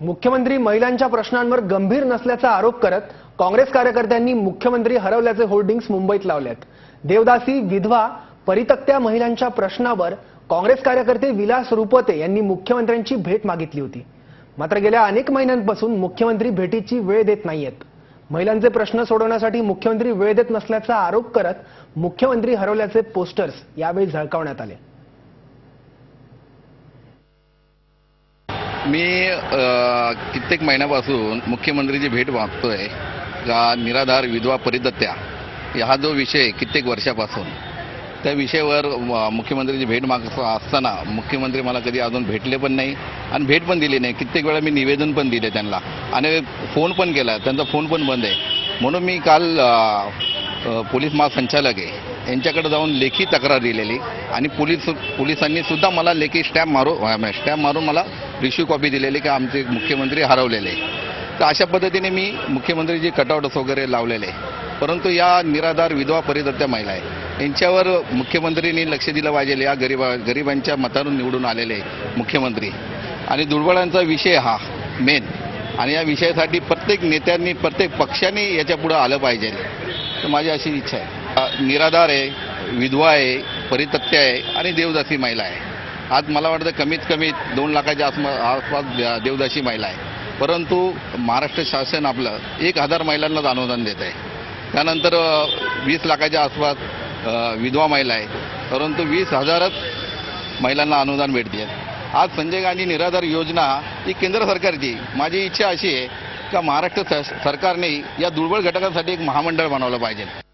मुख्यमंत्री महिलांच्या प्रश्नांवर गंभीर नसल्याचा आरोप करत काँग्रेस कार्यकर्त्यांनी मुख्यमंत्री हरवल्याचे होर्डिंग्स मुंबईत लावल्यात देवदासी विधवा परितक्त्या महिलांच्या प्रश्नावर काँग्रेस कार्यकर्ते विलास रुपते यांनी मुख्यमंत्र्यांची भेट मागितली होती. मात्र गेल्या अनेक महिन्यांपासून मुख्यमंत्री भेटीची वेळ देत नाहीयेत. महिलांचे प्रश्न सोडवण्यासाठी मुख्यमंत्री वेळ देत नसल्याचा आरोप करत मुख्यमंत्री हरवल्याचे पोस्टर्स यावेळी झळकावण्यात आले. मी कित्येक महिन्यापासून मुख्यमंत्रीची भेट मागतोय का निराधार विधवा परिदत्त्या हा जो विषय कित्येक वर्षापासून त्या विषयावर मुख्यमंत्रीची भेट माग असताना मुख्यमंत्री मला कधी अजून भेटले पण नाही आणि भेट पण दिली नाही. कित्येक वेळा मी निवेदन पण दिले त्यांना आणि फोन पण केला त्यांचा फोन पण बंद आहे. म्हणून मी काल पोलीस महासंचालक आहे यांच्याकडे जाऊन लेखी तक्रार दिलेली. आणि पोलीस पोलिसांनी सुद्धा मला लेखी स्टॅम्प मारू स्टॅम्प मारून मला रिश्यू कॉपी दिलेली की आमचे मुख्यमंत्री हरवलेले. तर अशा पद्धतीने मी मुख्यमंत्रीची कटआउट्स वगैरे लावलेले. परंतु या निराधार विधवा परिदत्त्या महिला आहे. यांच्यावर मुख्यमंत्र्यांनी लक्ष दिलं पाहिजे. या गरिबा गरिबांच्या मतातून निवडून आलेले मुख्यमंत्री. आणि दुर्बळांचा विषय हा मेन आणि या विषयासाठी प्रत्येक नेत्यांनी प्रत्येक पक्षाने याच्यापुढं आलं पाहिजे. तर माझी अशी इच्छा आहे. निराधार आहे विधवा आहे परितक्त्या आहे आणि देवदासी महिला आहे. आज मला वाटतं कमीत कमी दोन लाखाच्या आसमा आसपास देवदासी महिला आहे. परंतु महाराष्ट्र शासन आपलं एक हजार महिलांनाच अनुदान देत आहे. त्यानंतर वीस लाखाच्या आसपास विधवा महिला आहे. परंतु वीस हजारच महिलांना अनुदान भेटते. आज संजय गांधी निराधार योजना ही केंद्र सरकारची माझी इच्छा अशी आहे का महाराष्ट्र सरकारने या दुर्बळ घटकांसाठी एक महामंडळ बनवलं पाहिजे.